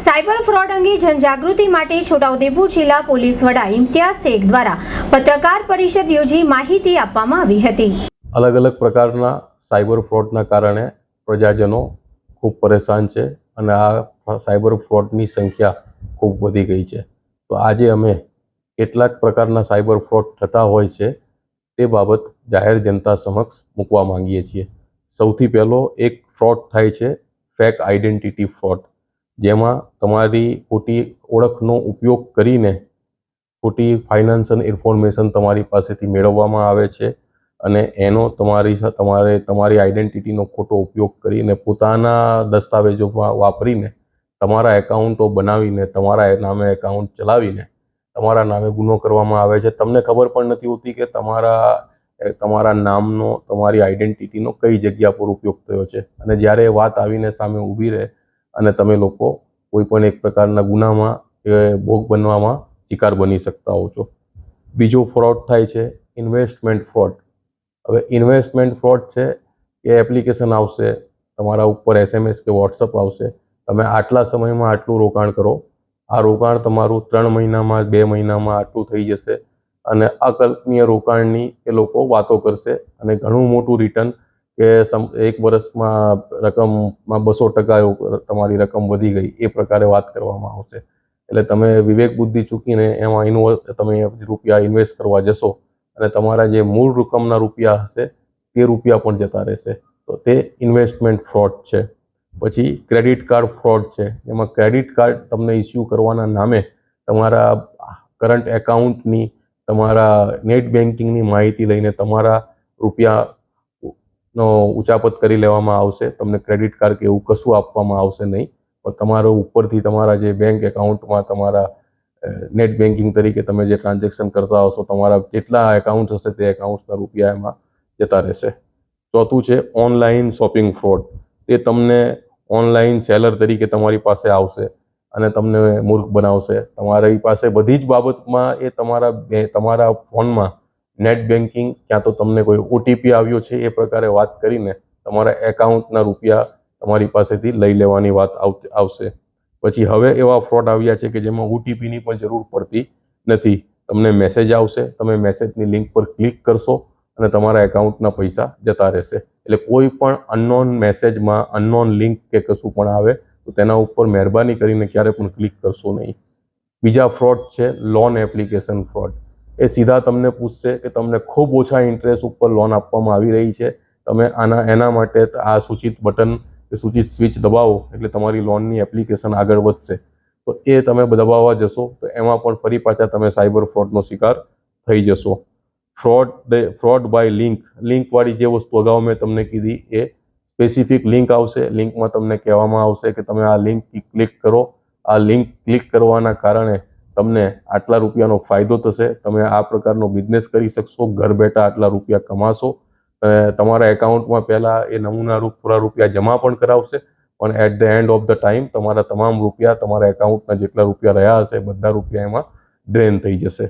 Cyber fraud અંગે જનજાગૃતિ માટે છોટાઉદેપુર જિલ્લા પોલીસ વડા ઇમ્તિયાઝ શેખ દ્વારા પત્રકાર પરિષદ યોજી માહિતી આપવામાં આવી હતી. અલગ અલગ પ્રકારના સાયબર ફ્રોડના કારણે પ્રજાજનો ખૂબ પરેશાન છે અને આ સાયબર ફ્રોડની સંખ્યા ખૂબ વધી ગઈ છે. તો આજે અમે કેટલાક પ્રકારના સાયબર ફ્રોડ થતા હોય છે તે બાબત જાહેર જનતા સમક્ષ મૂકવા માંગીએ છીએ. સૌથી પહેલો એક ફ્રોડ થાય છે ફેક આઈડેન્ટિટી ફ્રોડ. જેમાં તમારી ખોટી ઓળખનો ઉપયોગ કરીને ખોટી ફાઇનાન્શિયલ ઇન્ફોર્મેશન તમારી પાસેથી મેળવવામાં આવે છે અને એનો તમારી તમારે, તમારી આઈડેન્ટિટીનો ખોટો ઉપયોગ કરીને પોતાના દસ્તાવેજોમાં વાપરીને તમારા એકાઉન્ટો બનાવીને, તમારા નામે એકાઉન્ટ ચલાવીને તમારા નામે ગુનો કરવામાં આવે છે. તમને ખબર પણ નથી હોતી કે તમારા તમારા નામનો, તમારી આઈડેન્ટિટીનો કઈ જગ્યા પર ઉપયોગ થયો છે. અને જ્યારે વાત આવીને સામે ઊભી રહે અને તમે લોકો કોઈ પણ એક પ્રકારના ગુનામાં કે ભોગ બનવામાં શિકાર બની શકતા હો છો. બીજો ફ્રોડ થાય છે ઇન્વેસ્ટમેન્ટ ફ્રોડ હવે ઇન્વેસ્ટમેન્ટ ફ્રોડ છે કે એપ્લિકેશન આવશે, તમારા ઉપર એસએમએસ કે વોટ્સઅપ આવશે, તમે આટલા સમયમાં આટલું રોકાણ કરો. આ રોકાણ તમારું ત્રણ મહિનામાં, બે મહિનામાં આટલું થઈ જશે અને અકલ્પનીય રોકાણની એ લોકો વાતો કરશે અને ઘણું મોટું રિટર્ન કે એક વર્ષમાં રકમમાં બસો ટકા તમારી રકમ વધી ગઈ, એ પ્રકારે વાત કરવામાં આવશે. એટલે તમે વિવેક બુદ્ધિ ચૂકીને એમાં ઇન્વો તમે રૂપિયા ઇન્વેસ્ટ કરવા જશો અને તમારા જે મૂળ રકમના રૂપિયા હશે, તે રૂપિયા પણ જતા રહેશે. તો તે ઇન્વેસ્ટમેન્ટ ફ્રોડ છે. પછી ક્રેડિટ કાર્ડ ફ્રોડ છે. એમાં ક્રેડિટ કાર્ડ તમને ઇસ્યુ કરવાના નામે તમારા કરંટ એકાઉન્ટની તમારા નેટ બેન્કિંગની માહિતી લઈને તમારા રૂપિયા નો ઉચાપત કરી લેવામાં આવશે. તમને ક્રેડિટ કાર્ડ કે એવું કશું આપવામાં આવશે નહીં. પણ તમારો ઉપરથી તમારા જે બેંક એકાઉન્ટમાં તમારા નેટ બેન્કિંગ તરીકે તમે જે ટ્રાન્ઝેક્શન કરતા હશો, તમારા જેટલા એકાઉન્ટ હશે તે એકાઉન્ટ્સના રૂપિયા એમાં જતા રહેશે. ચોથું છે ઓનલાઈન શોપિંગ ફ્રોડ તે તમને ઓનલાઈન સેલર તરીકે તમારી પાસે આવશે અને તમને મૂર્ખ બનાવશે. તમારી પાસે બધી જ બાબતમાં એ તમારા તમારા ફોનમાં નેટ બેન્કિંગ ક્યાં તો તમને કોઈ ઓટીપી આવ્યો છે એ પ્રકારે વાત કરીને તમારા એકાઉન્ટના રૂપિયા તમારી પાસેથી લઈ લેવાની વાત આવશે. પછી હવે એવા ફ્રોડ આવ્યા છે કે જેમાં ઓટીપીની પણ જરૂર પડતી નથી. તમને મેસેજ આવશે, તમે મેસેજની લિંક પર ક્લિક કરશો અને તમારા એકાઉન્ટના પૈસા જતા રહેશે. એટલે કોઈ પણ અનનોન મેસેજમાં અનનોન લિંક કે કશું પણ આવે, તો તેના ઉપર મહેરબાની કરીને ક્યારે પણ ક્લિક કરશો નહીં. બીજા ફ્રોડ છે લોન એપ્લિકેશન ફ્રોડ એ સીધા તમને પૂછશે કે તમને ખૂબ ઓછા ઇન્ટરેસ્ટ ઉપર લોન આપવામાં આવી રહી છે. તમે આના, એના માટે આ સૂચિત બટન કે સૂચિત સ્વિચ દબાવો એટલે તમારી લોનની એપ્લિકેશન આગળ વધશે. તો એ તમે દબાવવા જશો, તો એમાં પણ ફરી પાછા તમે સાયબર ફ્રોડનો શિકાર થઈ જશો. ફ્રોડ ફ્રોડ બાય લિંક લિંકવાળી જે વસ્તુ અગાઉ મેં તમને કીધી, એ સ્પેસિફિક લિંક આવશે. લિંકમાં તમને કહેવામાં આવશે કે તમે આ લિંક ક્લિક કરો. આ લિંક ક્લિક કરવાના કારણે તમને આટલા રૂપિયાનો ફાયદો થશે. તમે આ પ્રકારનો બિઝનેસ કરી શકશો. ઘર બેઠા આટલા રૂપિયા કમાશો. તમારા એકાઉન્ટમાં પહેલાં એ નમૂના રૂપ પૂરા રૂપિયા જમા પણ કરાવશે. પણ at the end of the time તમારા તમામ રૂપિયા તમારા એકાઉન્ટના જેટલા રૂપિયા રહ્યા હશે, બધા રૂપિયા એમાં ડ્રેન થઈ જશે.